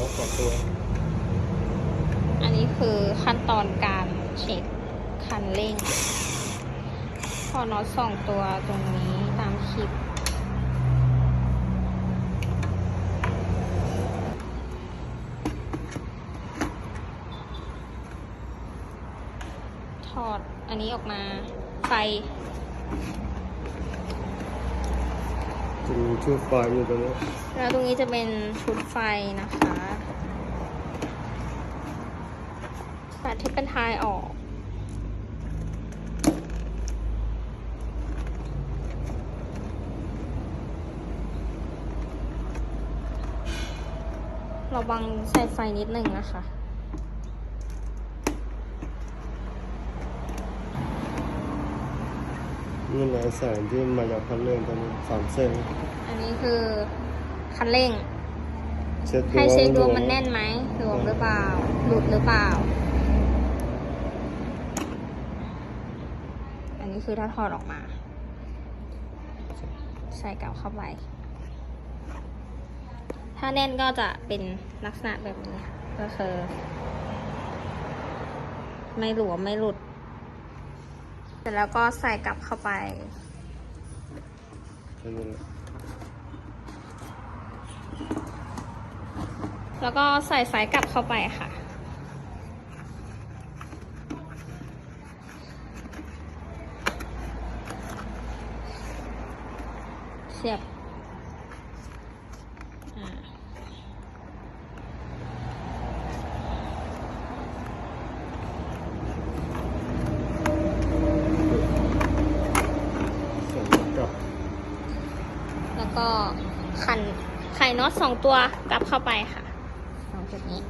สองตัว อันนี้คือขั้นตอนการเช็คคันเร่ง พอน็อตสองตัวตรงนี้ตามคลิป ถอดอันนี้ออกมาไฟ ชุดไฟอยู่ตรงนี้แล้วตรงนี้จะเป็นชุดไฟนะคะตัดที่เป็นทายออกระวังใส่ไฟนิดนึงนะคะ นี่แหละแสงที่มาจากพันเรื่องตรงนี้สามเส้นอันนี้คือคันเร่ง เช็ดให้เช็คดูว่ามันแน่นไหมหลวมหรือเปล่า หลุดหรือเปล่า อันนี้คือถ้าถอดออกมา ใส่กลับเข้าไป ถ้าแน่นก็จะเป็นลักษณะแบบนี้ค่ะก็คือ ไม่หลวมไม่หลุด เสร็จแล้วก็ใส่กลับเข้าไปแค่นี้แหละแล้วก็ใส่สายกลับเข้าไปค่ะ เสียบอ่า แสงกลับ แล้ว ก็ขันไข่น็อตสองตัวกลับเข้าไปค่ะสองจุดนี้